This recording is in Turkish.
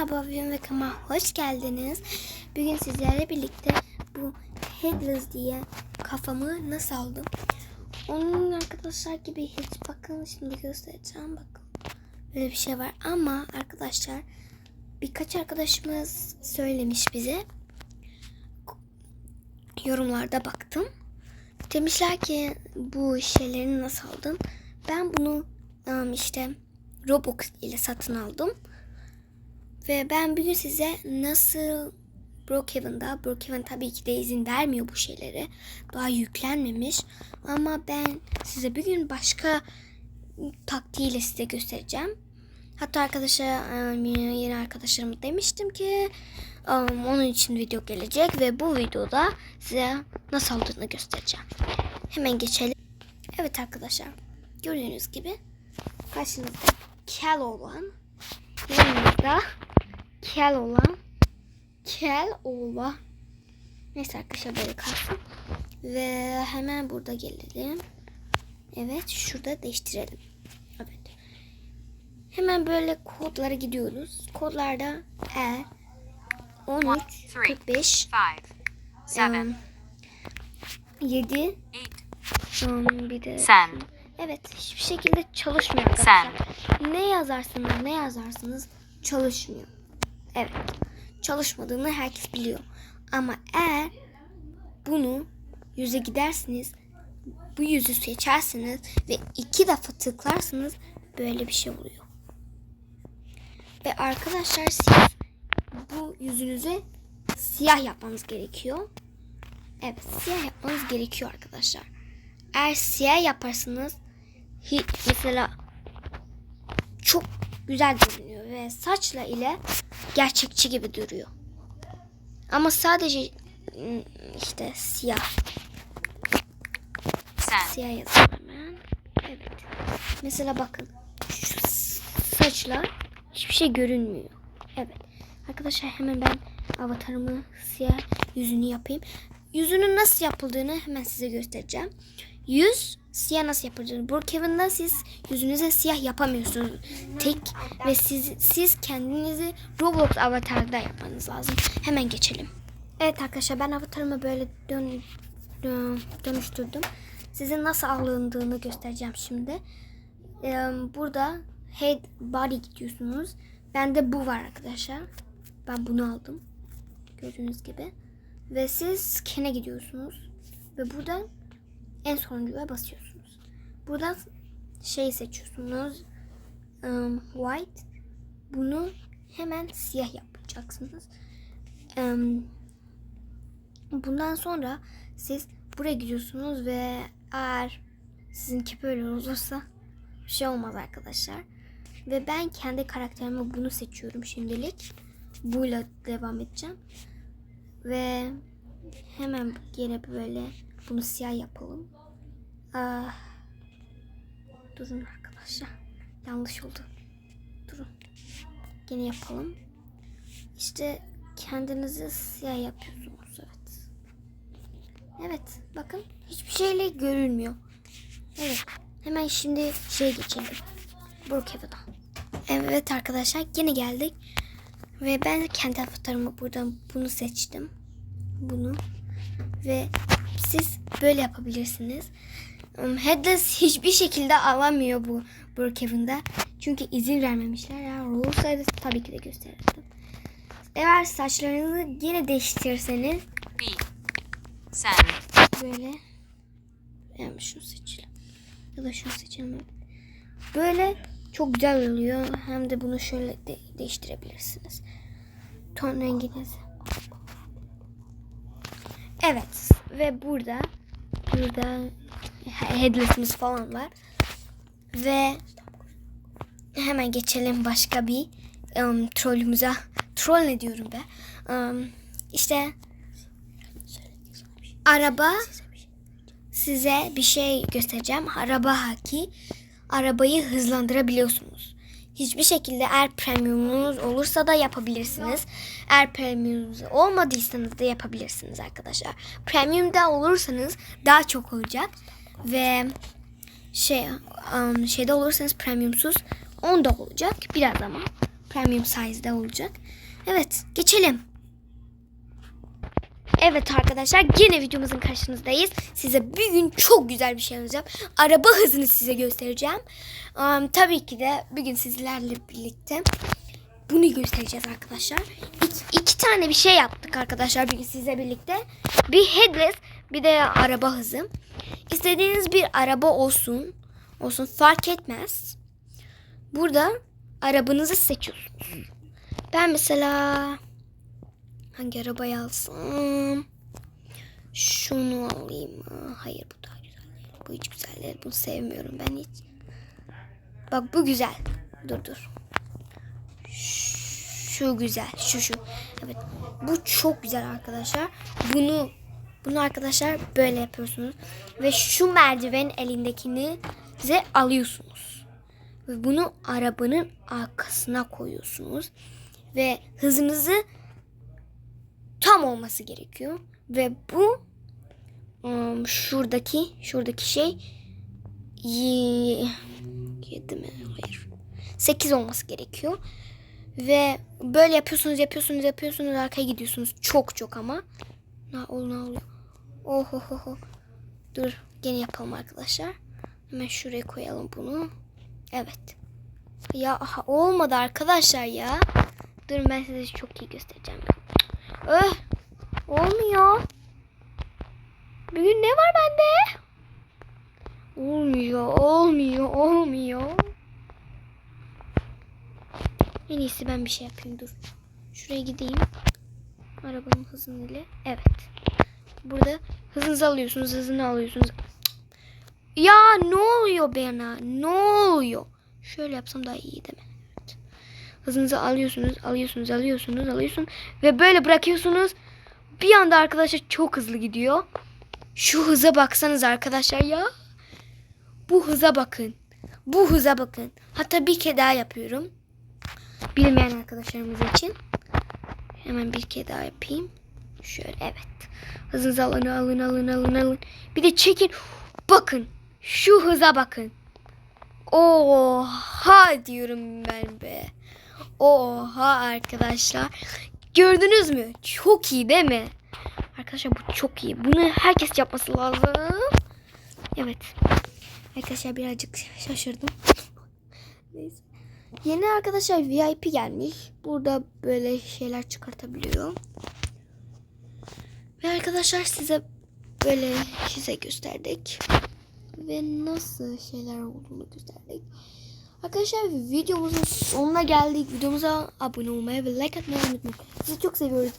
Merhaba Vim ve Kama hoş geldiniz. Bugün sizlerle birlikte bu Headless diye kafamı nasıl aldım? Onun arkadaşlar gibi hiç bakın şimdi göstereceğim bakın. Böyle bir şey var ama arkadaşlar birkaç arkadaşımız söylemiş bize. Yorumlarda baktım. Demişler ki bu şeyleri nasıl aldın? Ben bunu um, işte Robux ile satın aldım. Ve ben bugün size nasıl Brookhaven'da, Brookhaven tabii ki de izin vermiyor bu şeylere. Daha yüklenmemiş. Ama ben size bugün başka taktiğiyle size göstereceğim. Hatta arkadaşlar um, yeni arkadaşlarıma demiştim ki onun için video gelecek ve bu videoda size nasıl aldığını göstereceğim. Hemen geçelim. Evet arkadaşlar gördüğünüz gibi karşınızda kel olan yanınızda kel olan kel olan neyse arkadaşlar böyle kalsın. Ve hemen burada gelelim. Evet şurada değiştirelim. Evet. Hemen böyle kodlara gidiyoruz. Kodlarda E 13 45 five, seven, um, 7 eight, um, bir de ten, Evet hiçbir şekilde çalışmıyor arkadaşlar. Ne yazarsınız ne yazarsınız çalışmıyor. Evet çalışmadığını herkes biliyor. Ama eğer bunu yüze gidersiniz bu yüzü seçersiniz ve iki defa tıklarsınız böyle bir şey oluyor. Ve arkadaşlar siz bu yüzünüzü siyah yapmanız gerekiyor. Evet siyah yapmanız gerekiyor arkadaşlar. Eğer siyah yaparsanız hiç mesela çok güzel görünüyor ve saçla ile gerçekçi gibi duruyor. Ama sadece ım, işte siyah ten, siyah yazıyorum hemen. Evet. Mesela bakın şu saçla hiçbir şey görünmüyor. Evet. Arkadaşlar hemen ben avatarımı siyah yüzünü yapayım. Yüzünün nasıl yapıldığını hemen size göstereceğim. Yüz siyah nasıl yapıldığını. Brookhaven'da siz yüzünüze siyah yapamıyorsunuz. Tek ve siz, siz kendinizi Roblox avatarda yapmanız lazım. Hemen geçelim. Evet arkadaşlar ben avatarımı böyle dön, dön- dönüştürdüm. Sizin nasıl alındığını göstereceğim şimdi. Ee, burada head body gidiyorsunuz. Bende bu var arkadaşlar. Ben bunu aldım. Gördüğünüz gibi. Ve siz scan'e gidiyorsunuz. Ve buradan en sonuncuya basıyorsunuz. Buradan şey seçiyorsunuz. Um, white. Bunu hemen siyah yapacaksınız. Um, bundan sonra siz buraya gidiyorsunuz ve eğer sizinki böyle olursa bir şey olmaz arkadaşlar. Ve ben kendi karakterime bunu seçiyorum şimdilik. Buyla devam edeceğim. Ve hemen gene böyle bunu siyah yapalım. Ah. Durun arkadaşlar. Yanlış oldu. Durun. Gene yapalım. İşte kendinizi siyah yapıyorsunuz. Evet. Evet. Bakın. Hiçbir şeyle görülmüyor. Evet. Hemen şimdi şey geçelim. Brookhaven'a. Evet arkadaşlar. Gene geldik. Ve ben kendi avatarımı buradan bunu seçtim. Bunu. Ve siz böyle yapabilirsiniz. Um, Headless hiçbir şekilde alamıyor bu Brookhaven'da. Çünkü izin vermemişler. Eğer olsaydı tabii ki de gösterirdim. Eğer saçlarınızı yine değiştirirseniz B, ten, böyle yani şunu seçelim. Ya da şunu seçelim. Böyle çok güzel oluyor. Hem de bunu şöyle de değiştirebilirsiniz. Ton renginizi. Evet ve burada burada headless'ımız falan var. Ve hemen geçelim başka bir um, trollümüze. Troll ne diyorum be? Um, işte araba size bir şey göstereceğim. Araba haki. Arabayı hızlandırabiliyorsunuz. Hiçbir şekilde eğer premiumunuz olursa da yapabilirsiniz. Eğer premiumunuz olmadıysanız da yapabilirsiniz arkadaşlar. Premiumda olursanız daha çok olacak. Ve şey um, şeyde olursanız premiumsuz 10 da olacak biraz ama. Premium size'da olacak. Evet geçelim. Evet arkadaşlar yine videomuzun karşınızdayız. Size bir gün çok güzel bir şey anlatacağım. Araba hızını size göstereceğim. Am, tabii ki de bir gün sizlerle birlikte bunu göstereceğiz arkadaşlar. İki, iki tane bir şey yaptık arkadaşlar bugün sizle birlikte. Bir headless bir de araba hızı. İstediğiniz bir araba olsun. Olsun fark etmez. Burada arabanızı seçiyorsunuz. Ben mesela hangi arabayı alsam? Şunu alayım. Aa, Hayır bu daha güzel. Bu hiç güzel değil. Bunu sevmiyorum ben hiç. Bak bu güzel. Dur dur. Şu güzel. Şu şu. Evet. Bu çok güzel arkadaşlar. Bunu bunu arkadaşlar böyle yapıyorsunuz. Ve şu merdiven elindekini size alıyorsunuz. Ve bunu arabanın arkasına koyuyorsunuz. Ve hızınızı tam olması gerekiyor. Ve bu ım, şuradaki şuradaki şey y- yedi mi? Hayır. 8 olması gerekiyor. Ve böyle yapıyorsunuz, yapıyorsunuz, yapıyorsunuz. Arkaya gidiyorsunuz. Çok çok ama. Ne oluyor, ne oluyor? Oh, oh, oh, oh. Dur, gene yapalım arkadaşlar. Hemen şuraya koyalım bunu. Evet. Ya aha, olmadı arkadaşlar ya. Durun ben size çok iyi göstereceğim. Öh, olmuyor. Bugün ne var bende? Olmuyor, olmuyor, olmuyor. En iyisi ben bir şey yapayım dur. Şuraya gideyim. Arabanın hızını ile. Evet. Burada hızınızı alıyorsunuz, hızını alıyorsunuz. Ya ne oluyor bana? Ne oluyor? Şöyle yapsam daha iyi değil mi? Evet. Hızınızı alıyorsunuz, alıyorsunuz, alıyorsunuz, alıyorsunuz ve böyle bırakıyorsunuz. Bir anda arkadaşlar çok hızlı gidiyor. Şu hıza baksanız arkadaşlar ya. Bu hıza bakın. Bu hıza bakın. Hatta bir kere daha yapıyorum bilmeyen arkadaşlarımız için. Hemen bir kere daha yapayım. Şöyle evet. Hızınızı alın alın alın alın alın. Bir de çekin. Bakın. Şu hıza bakın. Oha diyorum ben be. Oha arkadaşlar. Gördünüz mü? Çok iyi değil mi? Arkadaşlar bu çok iyi. Bunu herkes yapması lazım. Evet. Arkadaşlar birazcık şaşırdım. Neyse. Yeni arkadaşlar VIP gelmiş. Burada böyle şeyler çıkartabiliyor. Ve arkadaşlar size böyle size gösterdik. Ve nasıl şeyler olduğunu gösterdik. Arkadaşlar videomuzun sonuna geldik. Videomuza abone olmayı ve like atmayı unutmayın. Sizi çok seviyoruz.